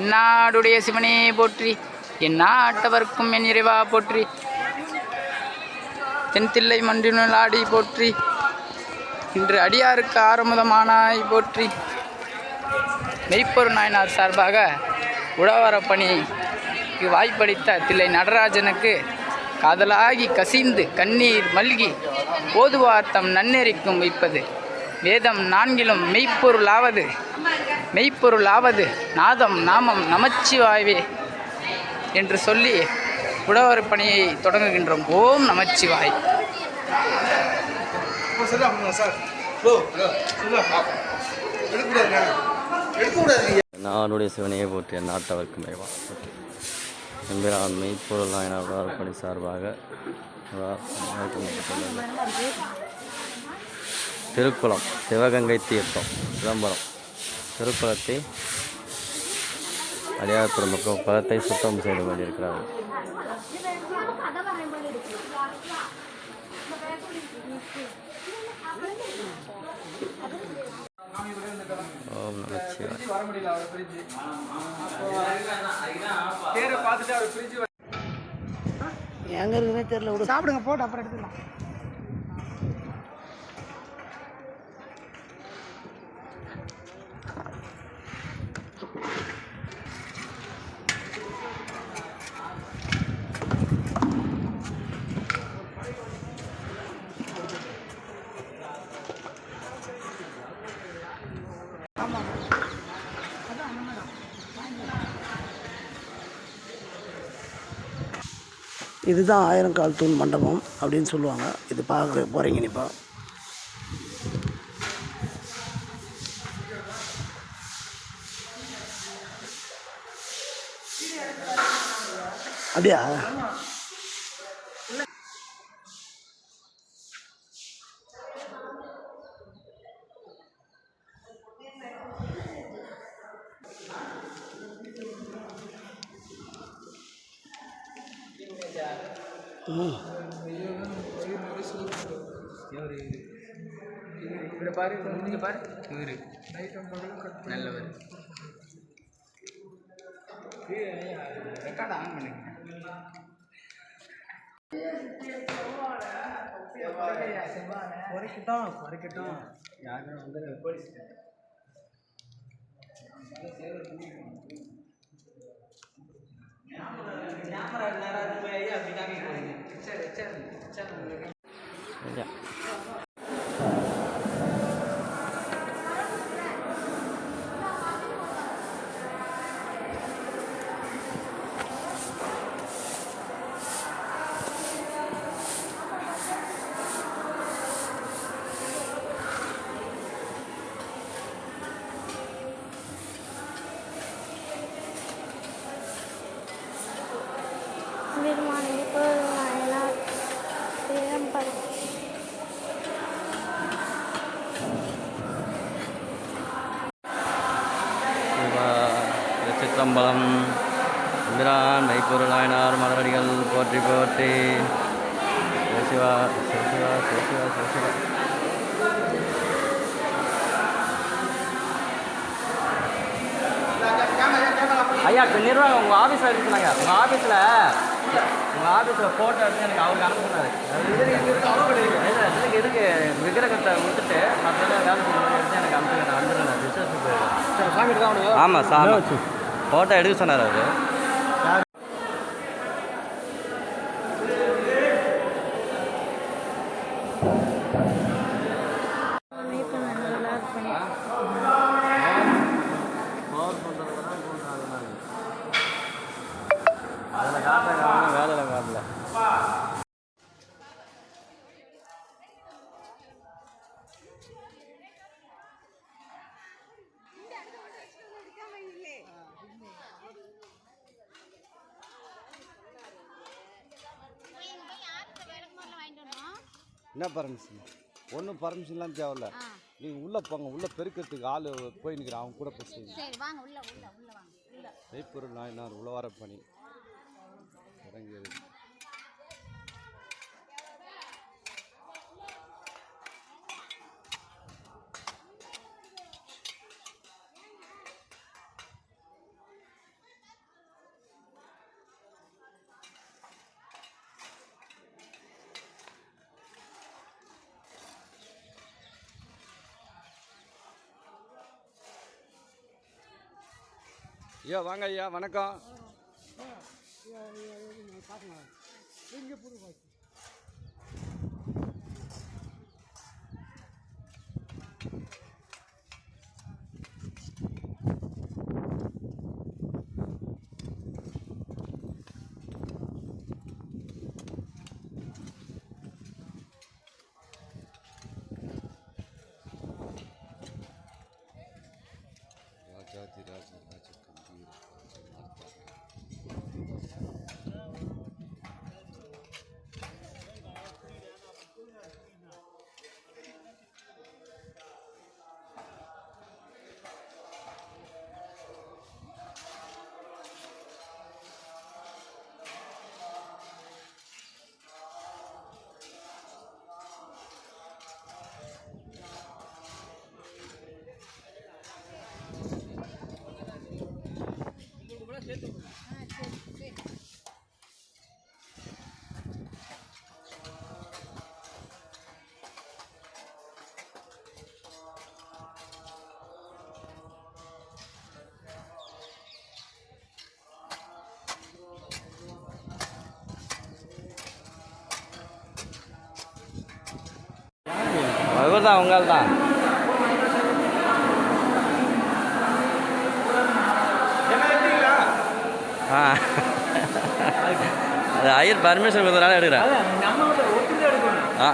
என்னாடுடைய சிவனே போற்றி என்னாட்டவர்க்கும் என் இறைவா போற்றி. தென்தில்லை மன்றினுள் ஆடி போற்றி இன்று அடியாருக்கு ஆறுமுதமானாய் போற்றி. மெய்ப்பொரு நாயனார் சார்பாக உழவர பணிக்கு வாய்ப்பளித்த தில்லை நடராஜனுக்கு காதலாகி கசிந்து கண்ணீர் மல்கி போதுவார்த்தம் நன்னெறிக்கும் வைப்பது. வேதம் நான்கிலும் மெய்ப்பொருளாவது. மெய்ப்பொருளாவது நாதம் நாமம் நமச்சிவாய்வே என்று சொல்லி உழவர் பணியை தொடங்குகின்றோம். ஓம் நமச்சிவாய். நானுடைய சிவனையை போற்றிய நாட்டவர்க்கு மேவா. எம்பிரான் மெய்ப்பொருள் நாயனார் பணி சார்பாக திருக்குளம் சிவகங்கை தீர்த்தம் சிதம்பரம். திருக்குளத்தை அடியார் பெருமக்கள் குளத்தை சுத்தம் செய்து கொண்டிருக்கிறார்கள் ஓம் நமச்சிவாய் எங்க இருக்குன்னே தெரியல விடு சாப்பிடுங்க போட்டு அப்புறம் எடுத்துக்கலாம். இதுதான் ஆயிரம் கால் தூண் மண்டபம் அப்படின்னு சொல்லுவாங்க. இது பார்க்க போகிறீங்க இப்போ. அப்படியா? இவரை பாரு இங்க பாரு இவரு நல்லவர் ரெக்கார்ட் ஆன் பண்ணுங்க குறைக்கட்டும் குறைக்கட்டும் யாரும் வந்து போலீஸ் ஐயா நிர்மாணிப்பு வயலார் சிதம்பரம் சிவா திருச்சிற்றம்பலம் எம்பிரான் மெய்ப்பொருள் நாயனார் மலரடிகள் போற்றி போற்றி. சிவசிவா சிவசிவா சிவசிவா சிவசிவா ஐயா இப்போ நிர்வாகம் உங்கள் ஆஃபீஸில் இருக்கு சொன்னாங்க உங்கள் ஆஃபீஸில் உங்கள் ஆஃபீஸில் ஃபோட்டோ எடுத்து எனக்கு அவருக்கு அனுப்புனாரு. இதுக்கு எதுக்கு விக்கிரகத்தை விட்டுட்டு மற்ற வேலை எடுத்து எனக்கு அனுப்புங்க நான் வந்துடுறேன் ரிசர்ச் ஆமாம் சாமி ஃபோட்டோ எடுக்க சொன்னார் அவர் you. என்ன பர்மிஷன் ஒன்றும் பர்மிஷன்லாம் தேவையில்ல. நீங்கள் உள்ளே போங்க உள்ளே பெருக்கிறதுக்கு ஆள் போய் நிற்கிறான் அவங்க கூட பேசுவீங்க மெய்ப்பொருள் நாயனார் உழவார பணி. இறங்கியது ஐயா வாங்க ஐயா வணக்கம் இங்கே ராஜாதி இவர் தான் உங்கள் தான் ஆ. அது ஐயர் பர்மிஷன் கொடுத்தனால எடுக்கிறேன். ஆ.